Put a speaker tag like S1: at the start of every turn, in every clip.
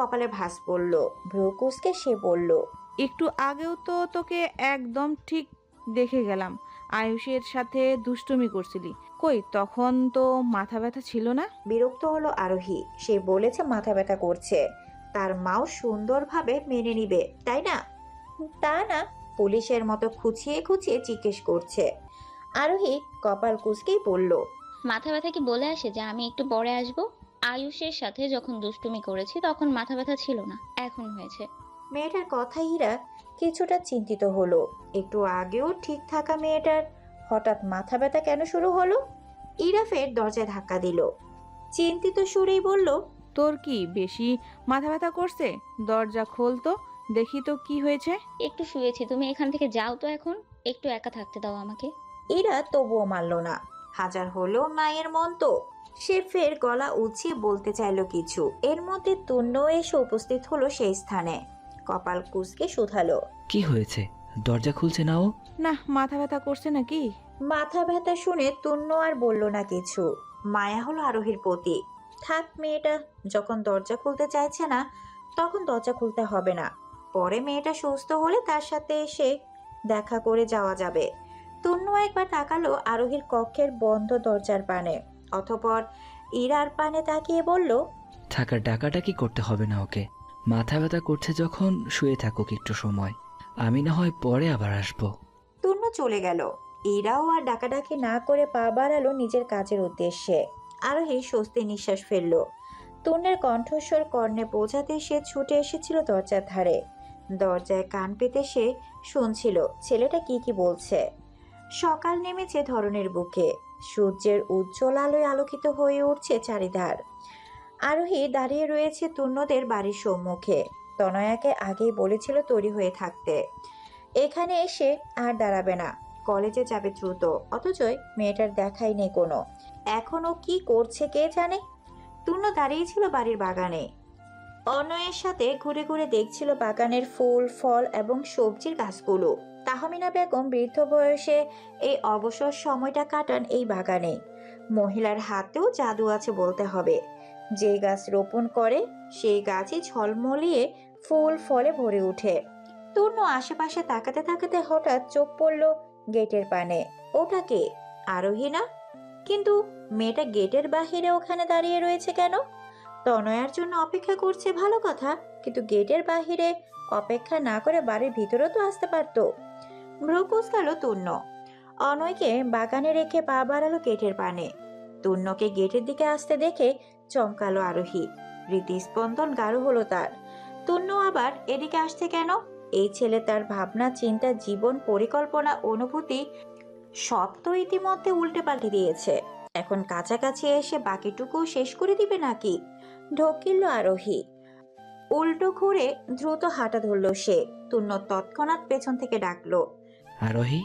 S1: কপালে ভাঁজ পড়ল। ভ্রুকুসকে সে বলল
S2: একটু আগেও তো তোকে একদম ঠিক দেখে গেলাম। আয়ুষের সাথে দুষ্টুমি করছিলি। কই তখন তো মাথা ব্যথা ছিল না?
S1: বিরক্ত হলো আরোহী। সে বলেছে মাথা ব্যথা করছে। তার মাও সুন্দরভাবে মেনে নিবে তাই না? তা না পুলিশের মতো খুঁচিয়ে খুঁচিয়ে জিজ্ঞেস করছে। আরোহী কপাল কুচকেই বলল
S3: মাথা ব্যথা কি বলে আসে যে আমি একটু পরে আসব? আয়ুষের সাথে যখন দুষ্টুমি করেছি তখন মাথা ব্যথা ছিল না এখন হয়েছে।
S1: মেয়েটার কথা ইরা কিছুটা চিন্তিত হলো। একটু আগেও ঠিক থাকা মেয়েটার হঠাৎ মাথা ব্যথা কেন শুরু হলো? ইরা ফের দরজায় ধাক্কা দিল। চিন্তিত সুরেই বলল
S2: তোর কি বেশি মাথা ব্যথা করছে? দরজা খোল তো দেখি তো কি হয়েছে?
S3: একটু শুয়েছি তুমি এখান থেকে যাও তো এখন একটু একা থাকতে দাও আমাকে।
S1: ইরা তবুও মানল না। হাজার হলো মায়ের মন তো। সে ফের গলা উঁচিয়ে বলতে চাইলো কিছু। এর মধ্যে তুণ্য এসে উপস্থিত হলো সেই স্থানে। কপাল কুসকে শুধালো।
S4: কি হয়েছে? দরজা খুলছে না ও?
S2: না মাথা ব্যথা করছে নাকি?
S1: মাথা ব্যথা শুনে তুণ্য আর বলল না কিছু। মায়া হলো আরোহীর প্রতি থাক মেয়েটা যখন দরজা খুলতে চাইছে না তখন দরজা খুলতে হবে না। পরে মেয়েটা সুস্থ হলে তার সাথে এসে দেখা করে যাওয়া যাবে। তুণ্য একবার তাকালো আরোহীর কক্ষের বন্ধ দরজার পানে। অতপর ইরার পানে তাকিয়ে বলল
S4: থাকার ডাকাটাকি করতে হবে না ওকে? মাথা ব্যথা করছে যখন শুয়ে থাকুক একটু সময়। আমি না হয় পরে আবার আসব।
S1: তুর্ণ চলে গেল। ইরাও আর ডাকাডাকি না করে পা বাড়ালো নিজের কাজের উদ্দেশ্যে। আরোহী স্বস্তি নিঃশ্বাস ফেলল। তূর্ণের কণ্ঠস্বর কর্ণে পৌঁছাতে সে ছুটে এসেছিল দরজার ধারে। দরজায় কান পেতে সে শুনছিল ছেলেটা কি কি বলছে। সকাল নেমেছে ধরনের বুকে। সূর্যের উজ্জ্বল আলোয় আলোকিত হয়ে উঠছে চারিধার। আরোহী দাঁড়িয়ে রয়েছে তূর্ণদের বাড়ির সম্মুখে। তনয়াকে আগেই বলেছিল তৈরি হয়ে থাকতে। এখানে এসে আর দাঁড়াবে না। কলেজে যাবে দ্রুত। অথচই মেয়েটার দেখাই নেই কোনো। এখনও কি করছে কে জানে? তূর্ণ দাঁড়িয়েছিল বাড়ির বাগানে। অনয়ের সাথে ঘুরে ঘুরে দেখছিল বাগানের ফুল, ফল এবং সবজির গাছগুলো। তাহমিনা বেগম বৃদ্ধ বয়সে এই অবসর সময়টা কাটান এই বাগানে। মহিলার হাতেও জাদু আছে বলতে হবে। যে গাছ রোপণ করে, সেই গাছই ঝলমলিয়ে ফুল ফলে ভরে ওঠে। তূর্ণ আশেপাশে তাকাতে তাকাতে হঠাৎ চোখ পড়ল গেটের পানে। ওটা কে? আরোহী না কিন্তু মেয়েটা গেটের বাহিরে ওখানে দাঁড়িয়ে রয়েছে কেন? তনয়ার জন্য অপেক্ষা করছে ভালো কথা, কিন্তু গেটের বাহিরে অপেক্ষা না করে বাড়ির ভিতরেও তো আসতে পারতো। ভ্রুকুস গেল তূর্ণ অনয়কে বাগানে রেখে পা বাড়ালো গেটের পানে। তূর্ণকে গেটের দিকে আসতে দেখে চমকালো আরোহী। হৃদস্পন্দন গাঢ় হলো তার। তূর্ণ আবার, এদিকে আসছে কেন? এই ছেলে তার ভাবনা, চিন্তা, জীবন, পরিকল্পনা, অনুভূতি সব তো ইতিমধ্যে উল্টে পাল্টে দিয়েছে। এখন কাছাকাছি এসে বাকিটুকু শেষ করে দিবে নাকি? ঢকিল আরোহী। উল্টো ঘুরে দ্রুত হাঁটা ধরল সে। তুন্ন তৎক্ষণাৎ পেছন থেকে ডাকলো।
S4: আরোহী?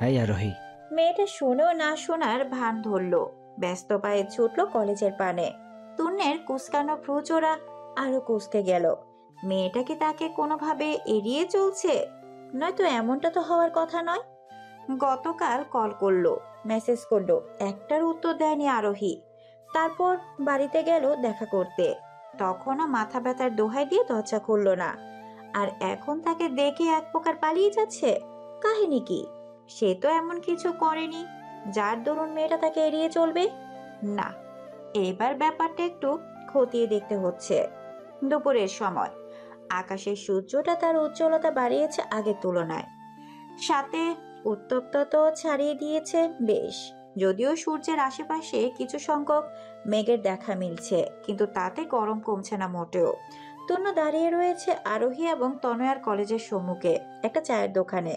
S4: এই আরোহী।
S1: মেয়েটা শুনেও না শোনার ভান ধরল। ব্যস্ত পায়ে ছুটল কলেজের পানে। তুন্নের কুসকানো ভ্রুচোরা আরও কুসকে গেল। মেয়েটা কি তাকে কোনোভাবে এড়িয়ে চলছে? নয়তো এমনটা তো হওয়ার কথা নয়? গতকাল কল করল, মেসেজ করল, একটার উত্তর দেয়নি আরোহী। তারপর বাড়িতে গেল দেখা করতে। তখনও মাথা ব্যথার দোহাই দিয়ে দরজা খুললো না। আর এখন তাকে দেখে এক প্রকার পালিয়ে যাচ্ছে? কাহিনী কি? সে তো এমন কিছু করেনি, যার দরুন মেয়েটা তাকে এড়িয়ে চলবে? না, এবার ব্যাপারটা একটু খতিয়ে দেখতে হচ্ছে। দুপুরের সময়, আকাশের সূর্যটা তার উজ্জ্বলতা বাড়িয়েছে আগের তুলনায়। সাথে উত্তপ্ততা ছাড়িয়ে দিয়েছে, বেশ। যদিও সূর্যের আশেপাশে কিছু সংখ্যক মেঘের দেখা মিলছে, কিন্তু তাতে গরম কমছে না মোটেও। তন্য দাঁড়িয়ে রয়েছে আরোহী এবং তনয়ার কলেজের সম্মুখে, একটা চায়ের দোকানে।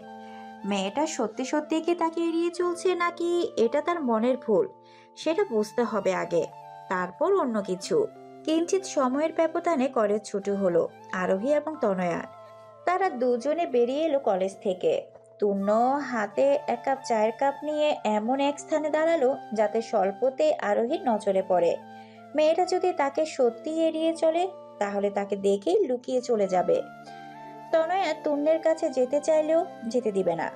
S1: মেয়েটা সত্যি সত্যি কি তাকে এড়িয়ে চলছে নাকি এটা তার মনের ভুল? সেটা বুঝতে হবে আগে। তারপর অন্য কিছু। কিঞ্চিত সময়ের ব্যবধানে কলেজ ছুটি হলো, আরোহী এবং তনয়ার। তারা দুজনে বেরিয়ে এলো কলেজ থেকে। তুর্ণ হাতে এক কাপ চায়ের কাপ নিয়ে এমন এক স্থানে দাঁড়াল যাতে স্বল্পতে আরোহীর নজরে পড়ে। মেয়েটা যদি তাকে সত্যি এড়িয়ে চলে, তাহলে তাকে দেখেই লুকিয়ে চলে যাবে। তনয়া তুর্ণের কাছে যেতে চাইলেও যেতে দিবে না।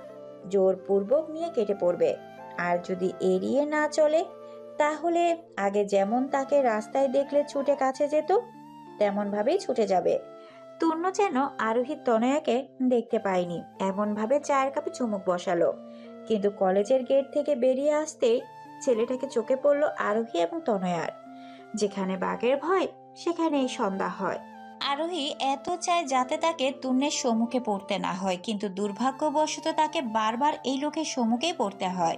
S1: জোরপূর্বক নিয়ে কেটে পড়বে। আর যদি এড়িয়ে না চলে, তাহলে আগে যেমন তাকে রাস্তায় দেখলে ছুটে কাছে যেত তেমন ভাবেই ছুটে যাবে। তূর্ণ যেন আরোহী তনয়াকে দেখতে পায়নি। এমন ভাবে চায়ের কাপে চুমুক বসালো। কিন্তু কলেজের গেট থেকে বেরিয়ে আসতেই ছেলেটাকে চোখে পড়ল আরোহী এবং তনয়ার। যেখানে বাঘের ভয়, সেখানেই সন্ধ্যা হয়। আরোহী এত চায় যাতে তাকে তুণ্যের সম্মুখে পড়তে না হয়, কিন্তু দুর্ভাগ্যবশত তাকে বারবার এই লোকের সম্মুখেই পড়তে হয়।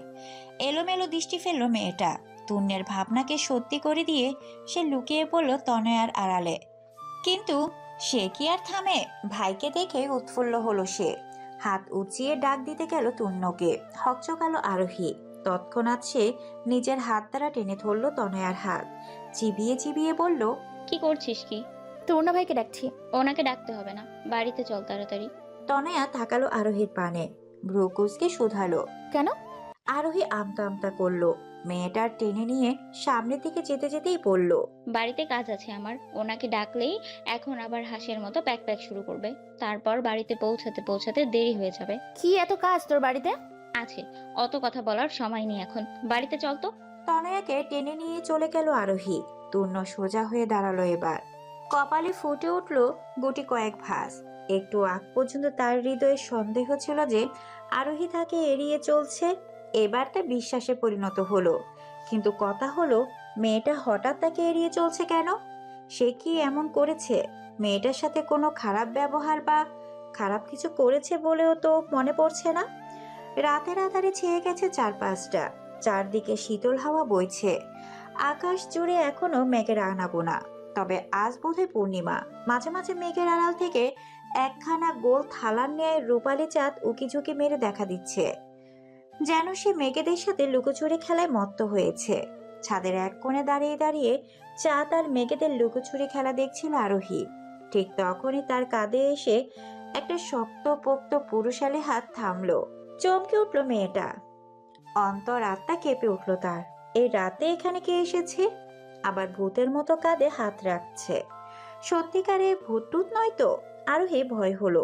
S1: এলোমেলো দৃষ্টি ফেলল মেয়েটা। তুণ্যের ভাবনাকে সত্যি করে দিয়ে সে লুকিয়ে পড়ল তনয়ার আড়ালে। কিন্তু সে কি আর থামে? ভাইকে দেখে উৎফুল্ল হলো সে। হাত উঁচিয়ে ডাক দিতে গেল তুণ্যকে। হকচকালো আরোহী। তৎক্ষণাৎ সে নিজের হাত দ্বারা টেনে ধরল তনয়ার হাত। চিবিয়ে চিবিয়ে বলল,
S3: কি করছিস কি?
S5: তরুণা ভাইকে ডাকছি।
S3: ওনাকে ডাকতে হবে না বাড়িতে চল তাড়াতাড়ি।
S1: তনয়া তাকালো আরোহীর পানে। ভ্রুকুসকে শুধালো।
S5: কেন?
S1: আরোহী আমতা আমতা করল। মেয়েটার টেনে নিয়ে সামনের দিকে যেতে যেতেই বলল
S3: বাড়িতে কাজ আছে আমার ওনাকে ডাকলেই এখন আবার হাঁসের মতো প্যাক প্যাক শুরু করবে। তারপর বাড়িতে পৌঁছাতে পৌঁছাতে দেরি হয়ে যাবে।
S5: কি এত কাজ তোর বাড়িতে?
S3: আছে অত কথা বলার সময় নেই এখন। বাড়িতে চল তো।
S1: তনয়াকে টেনে নিয়ে চলে গেল আরোহী। তূর্ণ সোজা হয়ে দাঁড়াল এবার। কপালে ফুটে উঠল গুটি কয়েক ভাস একটু আগ পর্যন্ত তার হৃদয়ে সন্দেহ ছিল যে আরোহী তাকে এড়িয়ে চলছে, এবার তা বিশ্বাসে পরিণত হলো। কিন্তু কথা হলো, মেয়েটা হঠাৎ তাকে এড়িয়ে চলছে কেন? সে কি এমন করেছে? মেয়েটার সাথে কোনো খারাপ ব্যবহার বা খারাপ কিছু করেছে বলেও তো মনে পড়ছে না? রাতের আধারে ছেয়ে গেছে চারপাশটা, চারদিকে শীতল হাওয়া বইছে। আকাশ জুড়ে এখনও মেঘের আনাগোনা। তবে আজ বোধহয় পূর্ণিমা। মাঝে মাঝে মেঘের আড়াল থেকে একখানা গোল থালার ন্যায় রূপালি চাঁদ উকিঝুঁকি মেরে দেখা দিচ্ছে। যেন সে মেঘেদের সাথে লুকোচুরি খেলায় মত্ত হয়েছে। ছাদের এক কোণে দাঁড়িয়ে দাঁড়িয়ে চাঁদ আর মেঘেদের লুকোচুরি খেলা দেখছিল আরোহী। ঠিক তখনই তার কাঁধে এসে একটা শক্তপোক্ত পুরুষালী হাত থামলো। চমকে উঠল মেয়েটা। অন্তর আত্মা কেঁপে উঠল তার। এই রাতে এখানে কে এসেছে? আবার ভূতের মতো কাঁধে হাত রাখছে। সত্যিকারে ভূতটুত নয় তো? আরোহী ভয় হলো।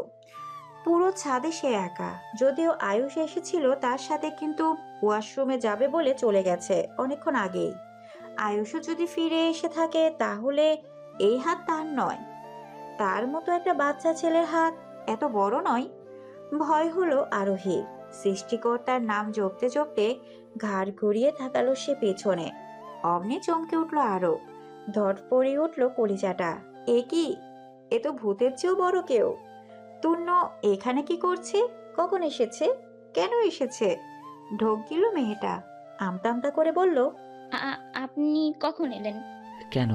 S1: পুরো ছাদে সে একা। যদিও আয়ুষ এসেছিল, তার সাথে কিন্তু ওয়াশরুমে যাবে বলে চলে গেছে অনেকক্ষণ আগেই। আয়ুষও যদি ফিরে এসে থাকে, তাহলে এই হাত তার নয়। তার মতো একটা বাচ্চা ছেলের হাত এত বড় নয়। ভয় হলো আরোহী সৃষ্টিকর্তার নাম জপতে জপতে ঘাড় ঘুরিয়ে থাকালো সে পেছনে। অমনি চমকে উঠল আরও। ধট পড়ে উঠল কলিজাটা। এ কি? এ তো ভূতের চেয়েও বড় কেউ। তুণ্য এখানে কি করছে? কখন এসেছে? কেন এসেছে? ঢোক গিল মেয়েটা। আমতা আমতা করে বলল
S3: আপনি কখন এলেন?
S4: কেন?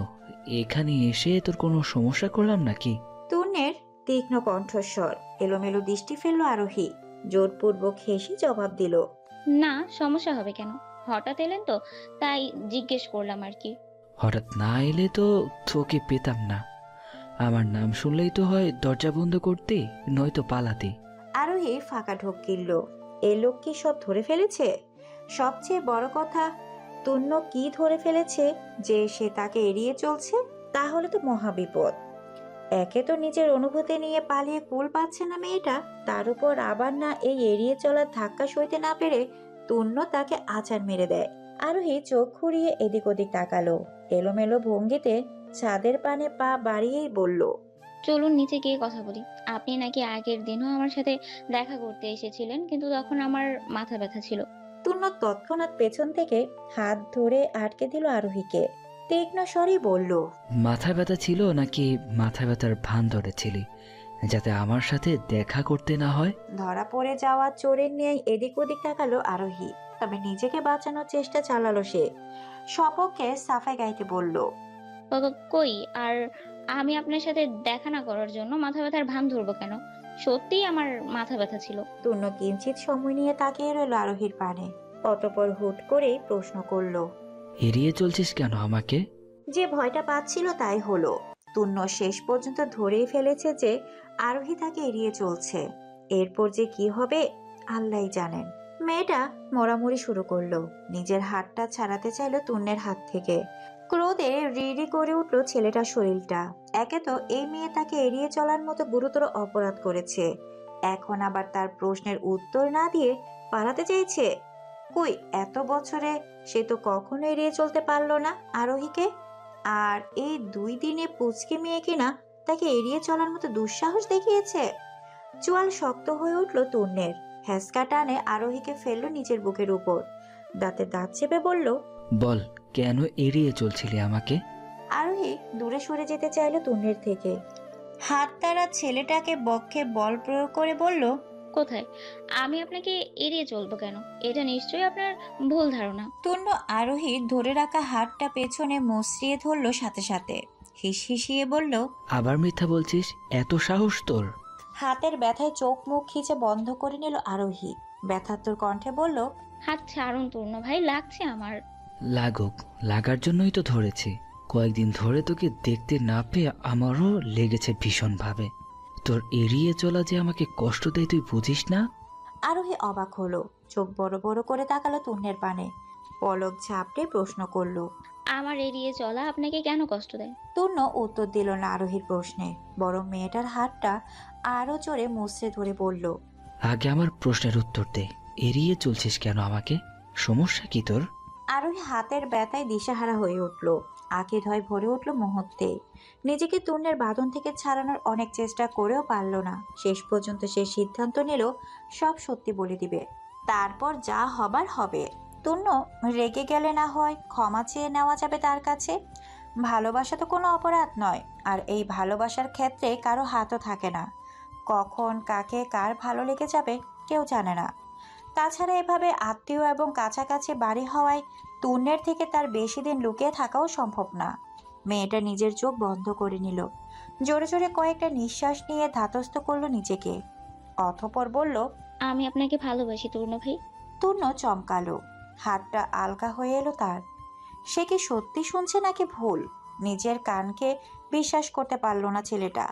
S4: এখানে এসে তোর কোনো সমস্যা করলাম নাকি?
S1: তূর্ণের তীক্ষ্ণ কণ্ঠস্বর এলোমেলো দৃষ্টি ফেলল আরোহী। জোরপূর্বক হেসে জবাব দিল
S3: না সমস্যা হবে কেন? হঠাৎ এলেন তো? তাই জিজ্ঞেস করলাম আর কি।
S4: হঠাৎ না এলে তো তোকে পেতাম না। আমার নাম শুনলেই তো হয় দরজা বন্ধ করতে নয়তো পালাতে।
S1: আরোহী ফাঁকা ঢোক গিলল। এ লোক কি সব ধরে ফেলেছে? সবচেয়ে বড় কথা তুণ্য কি ধরে ফেলেছে যে সে তাকে এড়িয়ে চলছে তাহলে তো মহাবিপদ একে তো নিজের অনুভূতি নিয়ে পালিয়ে কুল পাচ্ছে না মেয়েটা তার উপর আবার না এই এড়িয়ে চলার ধাক্কা সইতে না পেরে তুণ্য তাকে আচার মেরে দেয়। আরোহী চোখ ঘুরিয়ে এদিক ওদিক তাকালো। এলোমেলো ভঙ্গিতে ছাদের পানে পা বাড়িয়েই বলল
S3: চলুন নিচে গিয়ে কথা বলি। আপনি নাকি আগের দিনও আমার সাথে দেখা করতে এসেছিলেন কিন্তু তখন আমার মাথা ব্যথা ছিল।
S1: তুর্ণ তৎক্ষণাৎ পেছন থেকে হাত ধরে আটকে দিল আরোহীকে। তীক্ষ্ণ স্বরেই বলল
S4: মাথা ব্যথা ছিল নাকি মাথা ব্যথার ভান ধরেছিলি? যাতে আমার সাথে দেখা করতে না হয়।
S1: ধরা পড়ে যাওয়া চোরের ন্যায় এদিক ওদিক তাকালো আরোহী তবে নিজেকে বাঁচানোর চেষ্টা চালালো সে। সপক্ষে সাফাই গাইতে বলল
S3: ক- কই আর আমি আপনার সাথে দেখা না করার জন্য মাথা ব্যথার ভান ধরবো কেন? সত্যিই আমার মাথা ব্যথা ছিল।
S1: তুর্ণ কিঞ্চিত সময় নিয়ে তাকিয়ে রইল আরোহীর পানে। অতপর হুট করেই প্রশ্ন করল
S4: এড়িয়ে চলছিস কেন আমাকে?
S1: যে ভয়টা পাচ্ছিল তাই হলো। তুণ্য শেষ পর্যন্ত ধরেই ফেলেছে যে আরোহী তাকে এড়িয়ে চলছে। এরপর যে কি হবে আল্লাহই জানেন। মেয়েটা মরামরি শুরু করল। নিজের হাতটা ছাড়াতে চাইলো তুণ্যের হাত থেকে। ক্রোধে রিড়ি করে উঠল ছেলেটার শরীরটা। একে তো এই মেয়ে তাকে এড়িয়ে চলার মতো গুরুতর অপরাধ করেছে। এখন আবার তার প্রশ্নের উত্তর না দিয়ে পালাতে চাইছে? কই, এত বছরে সে তো কখনো এড়িয়ে চলতে পারল না আরোহীকে? আর এই দুই দিনে পুচকে মেয়ে কিনা তাকে এড়িয়ে চলার মতো দুঃসাহস দেখিয়েছে। চোয়াল শক্ত হয়ে উঠল তূর্ণের হ্যাসকা টানে আরোহীকে ফেলল নিজের বুকের উপর। দাঁতে দাঁত চেপে বলল
S4: বল কেন এড়িয়ে চলছিলি আমাকে?
S1: আরোহী দূরে সরে যেতে চাইলো তূর্ণের থেকে। হাত তারা ছেলেটাকে বক্ষে বল প্রয়োগ করে বলল
S3: কোথায়? আমি আপনাকে এড়িয়ে চলবো কেন? এটা নিশ্চয়ই আপনার ভুল ধারণা।
S1: তূর্ণ আরোহীর ধরে রাখা হাতটা পেছনে মসৃয়ে ধরলো সাথে সাথে। হিস হিসিয়ে বলল
S4: আবার মিথ্যা বলছিস? এত সাহস তোর।
S1: হাতের ব্যথায় চোখ মুখ খিচে বন্ধ করে নিল আরোহী। ব্যথাত্মর কণ্ঠে বলল
S3: হাত ছাড়ুন পূর্ণ ভাই লাগছে আমার।
S4: লাগুক লাগার জন্যই তো ধরেছি। কয়েকদিন ধরে তোকে দেখতে না পেয়ে আমারও লেগেছে ভীষণভাবে। তোর এড়িয়ে চলা যে আমাকে কষ্ট দেয় তুই বুঝিস না?
S1: আরোহী অবাক হলো। চোখ বড় বড় করে তাকালো তূর্ণের পানে। পলক ঝাপটে প্রশ্ন করল।
S3: আমার এড়িয়ে চলা আপনাকে কেন কষ্ট দেয়?
S1: তূর্ণ উত্তর দিল না আরোহীর প্রশ্নে। বরং মেয়েটার হাতটা আরও জোরে মুচড়ে ধরে বলল
S4: আগে আমার প্রশ্নের উত্তর দে। এড়িয়ে চলছিস কেন আমাকে? সমস্যা কি তোর?
S1: আরোহী হাতের ব্যথায় দিশাহারা হয়ে উঠল। আঁকি ধয় ভরে উঠল মুহূর্তে। নিজেকে তূর্ণের বাঁধন থেকে ছাড়ানোর অনেক চেষ্টা করেও পারল না। শেষ পর্যন্ত সে সিদ্ধান্ত নিল, সব সত্যি বলে দিবে। তারপর যা হবার হবে। তূর্ণ, রেগে গেলে না হয়, ক্ষমা চেয়ে নেওয়া যাবে তার কাছে। ভালোবাসা তো কোনো অপরাধ নয়, আর এই ভালোবাসার ক্ষেত্রে কারও হাতও থাকে না। কখন, কাকে, কার ভালো লেগে যাবে, কেউ জানে না। তাছাড়া এভাবে আত্মীয় এবং কাছাকাছি বাড়ি হওয়ায় তূর্ণের থেকে তার বেশি দিন লুকিয়ে থাকাও সম্ভব না। মেয়েটা নিজের চোখ বন্ধ করে নিল। জোরে জোরে কয়েকটা নিঃশ্বাস নিয়ে ধাতস্থ করল নিজেকে। অথপর বলল
S3: আমি আপনাকে ভালোবাসি পূর্ণ ভাই।
S1: তূর্ণ চমকালো। হাতটা আলগা হয়ে এলো তার। সে কি সত্যি শুনছে নাকি ভুল? নিজের কানকে বিশ্বাস করতে পারল না ছেলেটা।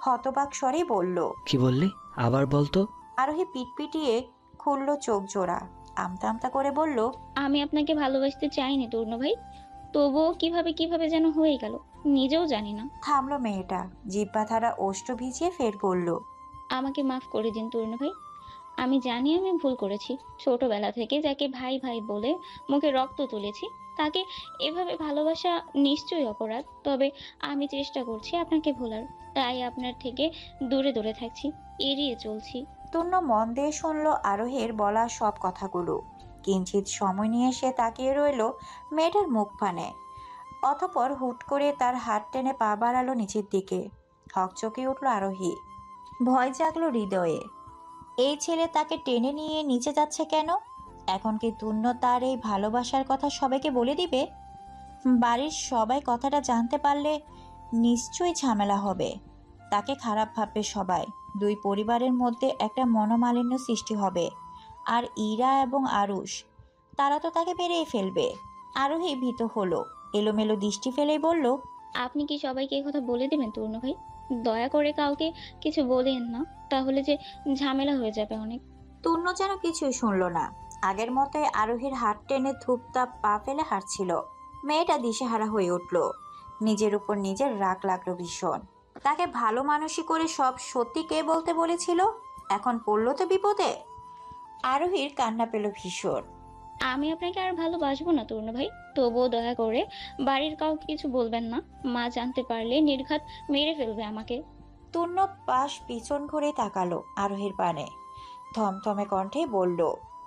S1: হতবাক স্বরেই বলল
S4: কি বললি? আবার বলতো?
S1: আরোহী পিটপিটিয়ে খুলল চোখ জোড়া। আমতা আমতা করে বলল
S3: আমি আপনাকে ভালোবাসতে চাইনি পূর্ণ ভাই। তবুও কীভাবে কীভাবে যেন হয়ে গেল নিজেও জানি না।
S1: থামলো মেয়েটা জিব্বা ধারা ওষ্ঠ ভিজিয়ে ফের বলল
S3: আমাকে মাফ করে দিন তরুণ ভাই। আমি জানি আমি ভুল করেছি। ছোটবেলা থেকে যাকে ভাই ভাই বলে মুখে রক্ত তুলেছি তাকে এভাবে ভালোবাসা নিশ্চয়ই অপরাধ তবে আমি চেষ্টা করছি আপনাকে ভোলার। তাই আপনার থেকে দূরে দূরে থাকছি এড়িয়ে চলছি।
S1: তূর্ণ মন দিয়ে শুনলো আরোহের বলা সব কথাগুলো। কিঞ্চিত সময় নিয়ে সে তাকিয়ে রইল মেয়েটার মুখ পানে অতপর হুট করে তার হাত টেনে পা বাড়ালো নিচের দিকে। হকচকে উঠল আরোহী। ভয় জাগলো হৃদয়ে। এই ছেলে তাকে টেনে নিয়ে নিচে যাচ্ছে কেন? এখন কি তূর্ণ তার এই ভালোবাসার কথা সবাইকে বলে দিবে? বাড়ির সবাই কথাটা জানতে পারলে নিশ্চয়ই ঝামেলা হবে। তাকে খারাপ ভাববে সবাই। দুই পরিবারের মধ্যে একটা মনোমালিন্য সৃষ্টি হবে। আর ইরা এবং আরুষ তারা তো তাকে বেরিয়ে ফেলবে। আরোহী ভীত হলো এলোমেলো দৃষ্টি ফেলেই বলল
S3: আপনি কি সবাইকে এই কথা বলে দেবেন তরুণ ভাই? দয়া করে কাউকে কিছু বলেন না তাহলে যে ঝামেলা হয়ে যাবে অনেক।
S1: তূর্ণ যেন কিছুই শুনলো না। আগের মতোই আরোহীর হাত টেনে ধূপতাপ পা ফেলে হাঁটছিল। মেয়েটা দিশেহারা হয়ে উঠল। নিজের উপর নিজের রাগ লাগল ভীষণ। তাকে ভালো মানুষই করে সব সত্যি কে বলতে বলেছিল? এখন পড়ল তো বিপদে। আরোহীর কান্না পেল ভীষণ।
S3: আমি আপনাকে আর ভালোবাসবো না তরুণ ভাই। তবুও দয়া করে বাড়ির কাউকে কিছু বলবেন না। মা জানতে পারলে নির্ঘাত মেরে ফেলবে আমাকে।
S1: তূর্ণ পাশ পিছন ঘুরে তাকালো আরোহীর পানে। থমথমে কণ্ঠে বলল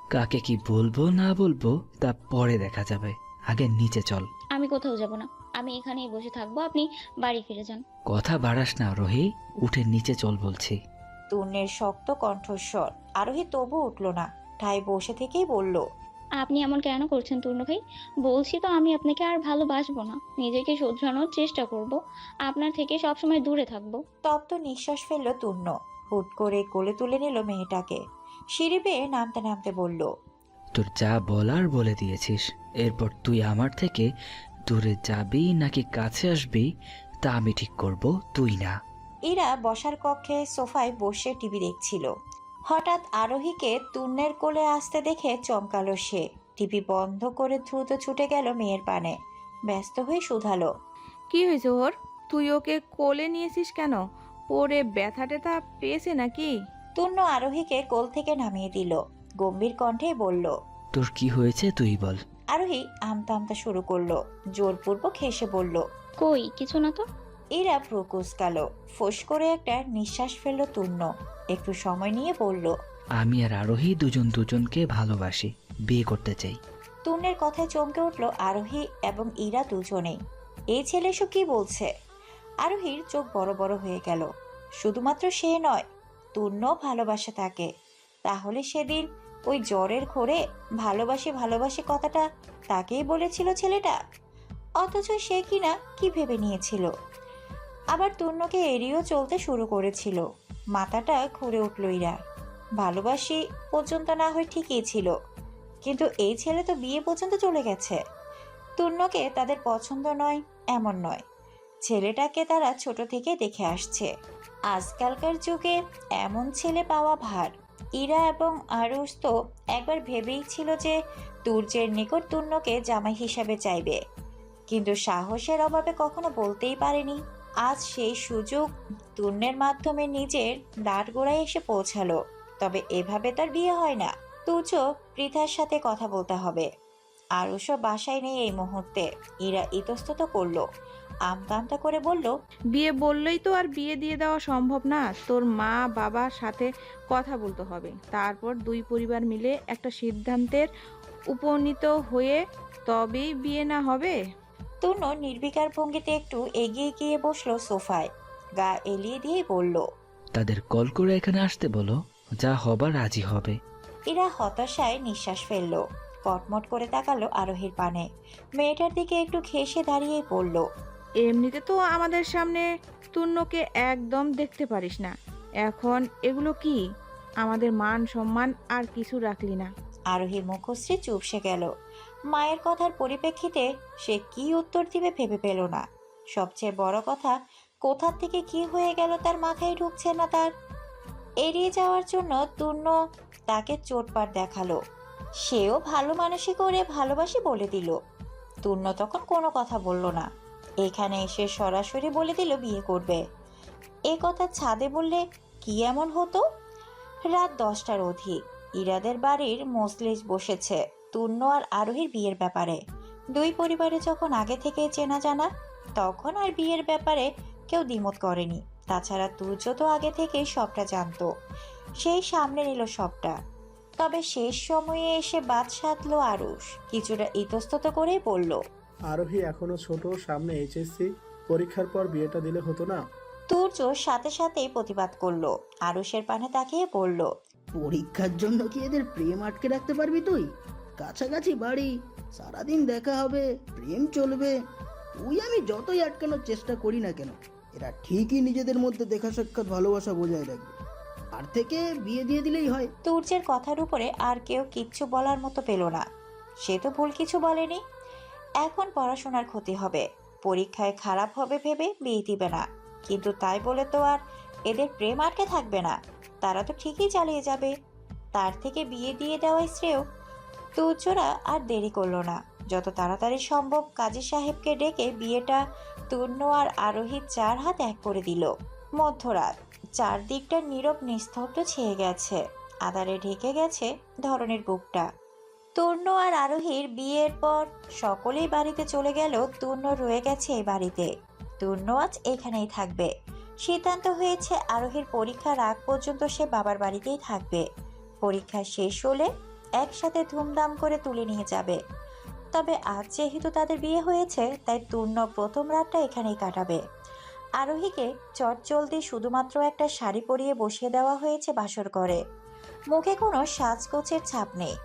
S4: কাকে কি বলব না বলব তা পরে দেখা যাবে। আগে নিচে চল।
S3: আমি কোথাও যাব না। আমি এখানেই বসে থাকব আপনি বাড়ি ফিরে যান।
S4: কথা বাড়াস না রোহি। উঠে নিচে চল বলছি।
S1: তূর্ণের শক্ত কণ্ঠস্বর। আরোহী তবু উঠল না। ঠাই বসে থেকেই বলল
S3: আপনি এমন কেন করছেন তরুণ ভাই? বলছি তো আমি আপনাকে আর ভালোবাসবো না। নিজেকে শোধরানোর চেষ্টা করব। আপনার থেকে সবসময় দূরে থাকব।
S1: তপ্ত নিঃশ্বাস ফেলল তূর্ণ। হুট করে কোলে তুলে নিল মেয়েটাকে। সিঁড়ি বেয়ে নামতে নামতে বলল
S4: তোর যা বলার বলে দিয়েছিস। এরপর তুই আমার থেকে দূরে যাবি নাকি কাছে আসবি তা আমি ঠিক করব তুই না।
S1: এরা বসার কক্ষে সোফায় বসে টিভি দেখছিল। হঠাৎ আরোহীকে তূর্ণের কোলে আসতে দেখে চমকালো সে। টিভি বন্ধ করে দ্রুত ছুটে গেল মেয়ের পানে। ব্যস্ত হয়ে শুধালো।
S2: কি হয়েছে ওর? তুই ওকে কোলে নিয়েছিস কেন? পরে ব্যথা টেথা পেয়েছে নাকি?
S1: তূর্ণ আরোহীকে কোল থেকে নামিয়ে দিল। গম্ভীর কণ্ঠে বলল
S4: তোর কি হয়েছে তুই বল।
S1: আরোহী আমতা আমতা শুরু করল। জোরপূর্বক হেসে বলল
S3: কই কিছু না তো?
S1: এরা প্রকুসকালো ফোঁস করে একটা নিঃশ্বাস ফেলল তূর্ণ। একটু সময় নিয়ে বলল
S4: আমি আর আরোহী দুজন দুজনকে ভালোবাসি বিয়ে করতে চাই।
S1: তূর্ণের কথায় চমকে উঠল আরোহী এবং ইরা দুজনেই। এই ছেলে এসব কি বলছে? আরোহীর চোখ বড় বড় হয়ে গেল। শুধুমাত্র সে নয় তূর্ণ ভালোবাসে তাকে। তাহলে সেদিন ওই জ্বরের ঘোরে ভালোবাসি ভালোবাসি কথাটা তাকেই বলেছিল ছেলেটা। অথচ সে কিনা কি ভেবে নিয়েছিল? আবার তূর্ণকে এড়িয়েও চলতে শুরু করেছিল। মাথাটা ঘুরে উঠল ইরা। ভালোবাসি পর্যন্ত না হয় ঠিকই ছিল, কিন্তু এই ছেলে তো বিয়ে পর্যন্ত চলে গেছে। তূর্ণকে তাদের পছন্দ নয়, এমন নয়। ছেলেটাকে তারা ছোট থেকে দেখে আসছে। আজকালকার যুগে এমন ছেলে পাওয়া ভার। ইরা এবং আরুষ তো একবার ভেবেই ছিল যে তুর্যের নিকট তূর্ণকে জামাই হিসাবে চাইবে। কিন্তু সাহসের অভাবে কখনো বলতেই পারেনি। আজ সেই সুযোগ তূর্ণের মাধ্যমে নিজের দাঁড় গোড়ায় এসে পৌঁছালো। তবে এভাবে তার বিয়ে হয় না। তুচ পৃথার সাথে কথা বলতে হবে। আরুষও বাসায় নেই এই মুহূর্তে। ইরা ইতস্তত করল। আমতা আমতা করে বলল
S2: বিয়ে বললেই তো আর বিয়ে দিয়ে দেওয়া সম্ভব না। তোর মা বাবার সাথে কথা বলতে হবে। তারপর দুই পরিবার মিলে একটা সিদ্ধান্তের উপনীত হয়ে তবেই বিয়ে না হবে।
S1: তনু নির্বিকার ভঙ্গিতে একটু এগিয়ে গিয়ে বসল সোফায়। গা এলিয়ে দিয়ে বলল
S4: তাদের কল করে এখানে আসতে বলো যা হবার রাজি হবে।
S1: এরা হতাশায় নিঃশ্বাস ফেলল কটমট করে তাকালো আরোহীর পানে। মেয়েটার দিকে একটু ঘেসে দাঁড়িয়ে পড়ল
S2: এমনিতে তো আমাদের সামনে তূর্ণকে একদম দেখতে পারিস না। এখন এগুলো কি? আমাদের মান সম্মান আর কিছু রাখলি না।
S1: আরোহী মুখশ্রী চুপসে গেল। মায়ের কথার পরিপ্রেক্ষিতে সে কি উত্তর দিবে ভেবে পেল না। সবচেয়ে বড় কথা কোথা থেকে কি হয়ে গেল তার মাথায় ঢুকছে না তার? এড়িয়ে যাওয়ার জন্য তূর্ণ তাকে চোটপাট দেখাল। সেও ভালো মানুষই করে ভালোবাসি বলে দিল। তূর্ণ তখন কোনো কথা বলল না। এখানে এসে সরাসরি বলে দিল বিয়ে করবে। এ কথা ছাদে বললে কি এমন হতো? রাত দশটার অধিক। ইরাদের বাড়ির মজলিস বসেছে, তূর্ণ আর আরোহীর বিয়ের ব্যাপারে। দুই পরিবারে যখন আগে থেকে চেনা জানা, তখন আর বিয়ের ব্যাপারে কেউ দ্বিমত করেনি। তাছাড়া তুর্য তো আগে থেকেই সবটা জানতো। সেই সামনে নিল সবটা। তবে শেষ সময়ে এসে বাদ সাধলো আরুষ। কিছুটা ইতস্তত করেই বলল
S6: আরোহী এখনও ছোট সামনে এইচএসসি। পরীক্ষার পর বিয়েটা দিলে হতো না।
S1: তুর্য সাথে সাথেই প্রতিবাদ করল। আরুষের পানে তাকিয়ে বলল
S7: পরীক্ষার জন্য কি এদের প্রেম আটকে রাখতে পারবি তুই? কাছাকাছি বাড়ি সারাদিন দেখা হবে প্রেম চলবে। তুই আমি যতই আটকানোর চেষ্টা করি না কেন এরা ঠিকই নিজেদের মধ্যে দেখা সাক্ষাৎ ভালোবাসা বজায় রাখবে। আর থেকে বিয়ে দিয়ে দিলেই হয়।
S1: তুর্যের কথার উপরে আর কেউ কিচ্ছু বলার মতো পেল না। সে তো ভুল কিছু বলেনি। এখন পড়াশোনার ক্ষতি হবে। পরীক্ষায় খারাপ হবে ভেবে বিয়ে দিবে না। কিন্তু তাই বলে তো আর এদের প্রেম আটকে থাকবে না। তারা তো ঠিকই চালিয়ে যাবে। তার থেকে বিয়ে দিয়ে দেওয়াই শ্রেয়। তুর্যরা আর দেরি করল না। যত তাড়াতাড়ি সম্ভব কাজী সাহেবকে ডেকে বিয়েটা তূর্ণ আর আরোহী চার হাত এক করে দিল। মধ্যরাত। চারদিকটা নীরব নিস্তব্ধ ছেয়ে গেছে। আধারে ঢেকে গেছে ধরনের বুকটা। তূর্ণ আর আরোহীর বিয়ের পর সকলেই বাড়িতে চলে গেল। তূর্ণ রয়ে গেছে এই বাড়িতে। তূর্ণ আজ এখানেই থাকবে। সিদ্ধান্ত হয়েছে আরোহীর পরীক্ষার আগ পর্যন্ত সে বাবার বাড়িতেই থাকবে। পরীক্ষা শেষ হলে একসাথে ধুমধাম করে তুলে নিয়ে যাবে। তবে আজ যেহেতু তাদের বিয়ে হয়েছে, তাই তূর্ণ প্রথম রাতটা এখানেই কাটাবে। আরোহীকে চটজলদি শুধুমাত্র একটা শাড়ি পরিয়ে বসিয়ে দেওয়া হয়েছে বাসর ঘরে। মুখে কোনো সাজগোছের ছাপ নেই।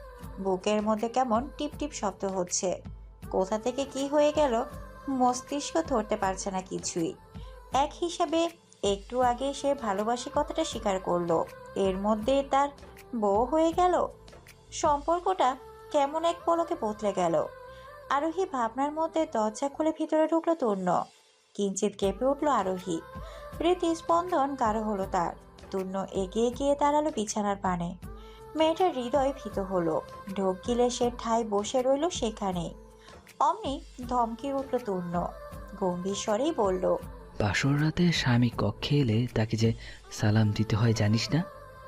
S1: বুকের মধ্যে কেমন টিপ টিপ শব্দ হচ্ছে। কোথা থেকে কি হয়ে গেল? মস্তিষ্ক ধরতে পারছে না কিছুই। এক হিসাবে, একটু আগে সে ভালোবাসি কথাটা স্বীকার করল। এর মধ্যে তার বউ হয়ে গেল। সম্পর্কটা কেমন এক পলকে বদলে গেল। আরোহী ভাবনার মধ্যে দরজা খুলে ভিতরে ঢুকলো তূর্ণ। কিঞ্চিত কেঁপে উঠল আরোহী। হৃদস্পন্দন গাঢ় হলো তার। তূর্ণ এগিয়ে গিয়ে দাঁড়াল বিছানার পানে। মেয়েটার হৃদয় ভীত হলো। ঢোক গিলে সে ঠাই বসে রইল সেখানে। অমনি ধমকে উঠল তূর্ণ। গম্ভীর স্বরেই বলল
S4: বাসর রাতে স্বামী কক্ষে এলে তাকে যে সালাম দিতে হয় জানিস না?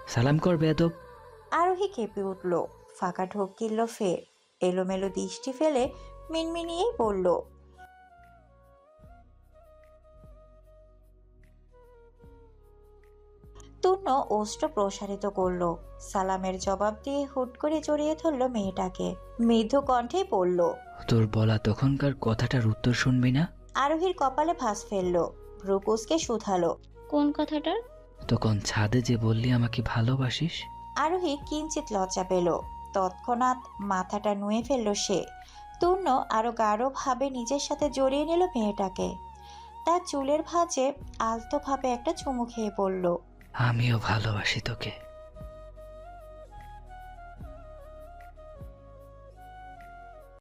S4: সালাম কর বেদব
S1: আরোহী কেঁপে উঠল। ফাঁকা ঢোক গিলল ফের। এলোমেলো দৃষ্টি ফেলে মিনমিনিয়েই বলল তূর্ণ ওষ্ঠ প্রসারিত করল। সালামের জবাব দিয়ে হুট করে জড়িয়ে ধরল মেয়েটাকে। মৃদু কণ্ঠে বলল
S4: তোর বলা তখনকার কথাটার উত্তর শুনবি না?
S1: আরোহীর কপালে ভাঁজ ফেলল ব্রুকুসকে শুধালো।
S3: কোন কথাটার
S4: তখন ছাদে যে বললি আমাকে ভালোবাসিস?
S1: আরোহী কিঞ্চিত লজ্জা পেল। তৎক্ষণাৎ মাথাটা নুয়ে ফেলল সে। তূর্ণ আরও গাঢ়ভাবে নিজের সাথে জড়িয়ে নিল মেয়েটাকে। তার চুলের ভাঁজে আলতোভাবে একটা চুমু খেয়ে পড়ল।
S4: আমিও ভালোবাসি তোকে।